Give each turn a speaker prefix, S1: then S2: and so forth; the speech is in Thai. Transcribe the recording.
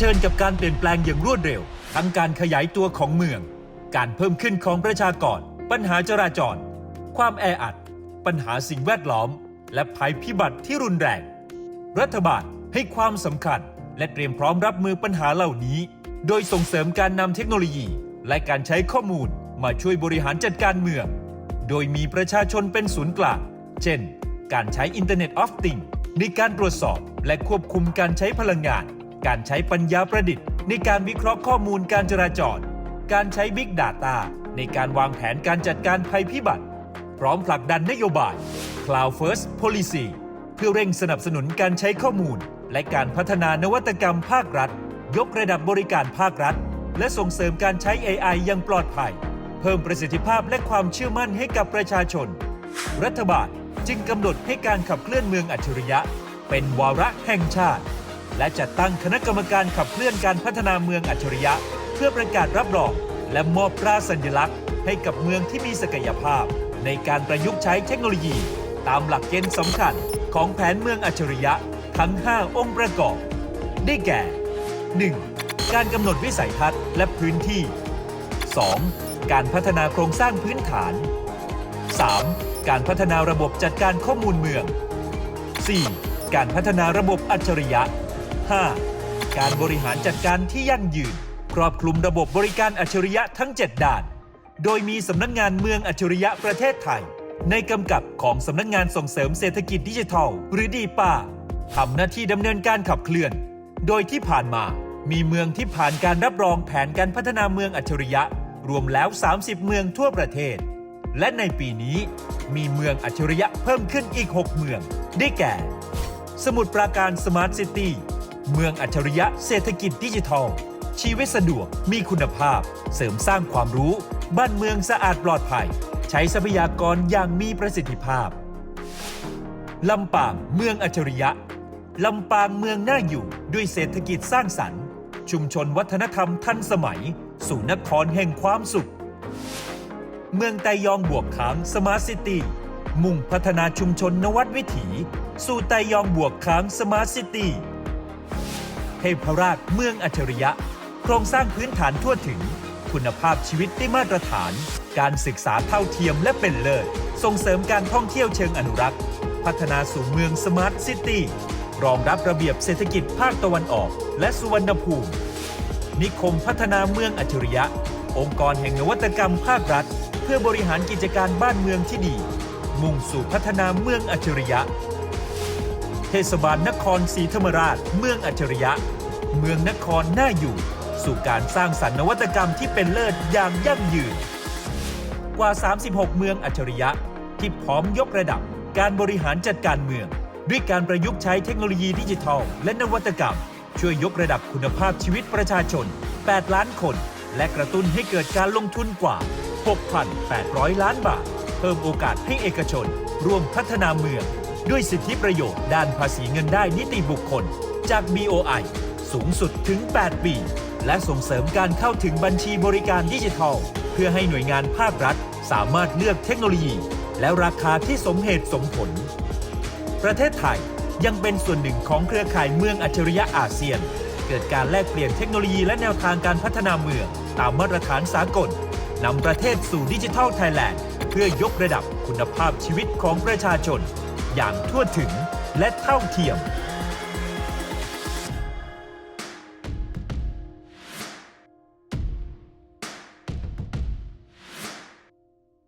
S1: ชิญกับการเปลี่ยนแปลงอย่างรวดเร็ว ทั้งการขยายตัวของเมือง การเพิ่มขึ้นของประชากร ปัญหาจราจร ความแออัด ปัญหาสิ่งแวดล้อม และภัยพิบัติที่รุนแรง รัฐบาลให้ความสำคัญ และเตรียมพร้อมรับมือปัญหาเหล่านี้ โดยส่งเสริมการนำเทคโนโลยี และการใช้ข้อมูลมาช่วยบริหารจัดการเมือง โดยมีประชาชนเป็นศูนย์กลาง เช่น การใช้ Internet of Things ในการตรวจสอบและควบคุมการใช้พลังงาน การใช้ปัญญาประดิษฐ์ ในการวิเคราะห์ข้อมูลการจราจร การใช้ Big Data ในการวางแผนการจัดการภัยพิบัติ พร้อมผลักดันนโยบาย Cloud First Policy เพื่อเร่งสนับสนุนการใช้ข้อมูล และการพัฒนานวัตกรรมภาครัฐ ยกระดับบริการภาครัฐ และส่งเสริมการใช้ AI อยังปลอดภัย เพิ่มประสิทธิภาพและความเชื่อมั่นให้กับประชาชน รัฐบาลจึงกำหนดให้การขับเคลื่อนเมืองอัจฉริยะ เป็นวาระแห่งชาติ และจัดตั้งคณะกรรมการขับเคลื่อนการพัฒนาเมืองอัจฉริยะ เพื่อประกาศรับรองและมอบตราสัญลักษณ์ ให้กับเมืองที่มีศักยภาพ ในการประยุกต์ใช้เทคโนโลยี ตามหลักเกณฑ์สำคัญของแผนเมืองอัจฉริยะทั้ง 5 องค์ประกอบ ได้แก่ 1. การกำหนดวิสัยทัศน์และพื้นที่ 2. การพัฒนาโครงสร้างพื้นฐาน 3. การพัฒนาระบบจัดการข้อมูลเมือง 4. การพัฒนาระบบอัจฉริยะ 5. การบริหารจัดการที่ยั่งยืน ครอบคลุมระบบบริการอัจฉริยะทั้ง 7ด้าน โดยมีสำนักงานเมืองอัจฉริยะประเทศไทย ในกำกับของสำนักงานส่งเสริมเศรษฐกิจดิจิทัล หรือดีป้าทำหน้าที่ดำเนินการขับเคลื่อน โดยที่ผ่านมามีเมืองที่ผ่านการรับรองแผนการพัฒนาเมืองอัจฉริยะ รวมแล้ว 30 เมืองทั่วประเทศ และในปีนี้ มีเมืองอัจฉริยะเพิ่มขึ้นอีก 6 เมือง ได้แก่ สมุทรปราการสมาร์ทซิตี้ เมืองอัจฉริยะเศรษฐกิจดิจิทัล ชีวิตสะดวกมีคุณภาพ เสริมสร้างความรู้ บ้านเมืองสะอาดปลอดภัย ใช้ทรัพยากรอย่างมีประสิทธิภาพลำปางเมืองอัจฉริยะลำปางเมืองน่าอยู่ด้วยเศรษฐกิจสร้างสรรค์ ชุมชนวัฒนธรรมทันสมัย สู่นครแห่งความสุข เมืองไตยองบวกค้างสมาร์ทซิตี้มุ่งพัฒนาชุมชนนวัดวิถี สู่ไตยองบวกค้างสมาร์ทซิตี้ เทพราชเมืองอัจฉริยะ โครงสร้างพื้นฐานทั่วถึง คุณภาพชีวิตได้มาตรฐาน การศึกษาเท่าเทียมและเป็นเลิศ ส่งเสริมการท่องเที่ยวเชิงอนุรักษ์ พัฒนาสู่เมืองสมาร์ทซิตี้ รองรับระเบียบเศรษฐกิจภาคตะวันออก และสุวรรณภูมิ นิคมพัฒนาเมืองอัจฉริยะ องค์กรแห่งนวัตกรรมภาครัฐ เพื่อบริหารกิจการบ้านเมืองที่ดี มุ่งสู่พัฒนาเมืองอัจฉริยะ เทศบาลนครศรีธรรมราช เมืองอัจฉริยะ เมืองนครน่าอยู่ สู่การสร้างสรรค์นวัตกรรมที่เป็นเลิศอย่างยั่งยืน กว่า 36 เมืองอัจฉริยะ ที่พร้อมยกระดับการบริหารจัดการเมือง ด้วยการประยุกต์ใช้เทคโนโลยีดิจิทัล และนวัตกรรม ช่วยยกระดับคุณภาพชีวิตประชาชน 8 ล้านคน และกระตุ้นให้เกิดการลงทุนกว่า 6,800 ล้านบาท เพิ่มโอกาสให้เอกชน ร่วมพัฒนาเมือง ด้วยสิทธิประโยชน์ด้านภาษีเงินได้นิติบุคคล จาก BOI สูงสุดถึง 8 ปี และส่งเสริมการเข้าถึงบัญชีบริการดิจิทัล เพื่อให้หน่วยงานภาครัฐ สามารถเลือกเทคโนโลยี และราคาที่สมเหตุสมผล ประเทศไทยยังเป็นส่วนหนึ่งของเครือข่ายเมืองอัจฉริยะอาเซียน เกิดการแลกเปลี่ยนเทคโนโลยีและแนวทางการพัฒนาเมือง ตามมาตรฐานสากลนำประเทศสู่ดิจิทัลไทยแลนด์เพื่อยกระดับคุณภาพชีวิตของประชาชน อย่างทั่วถึงและเท่าเทียม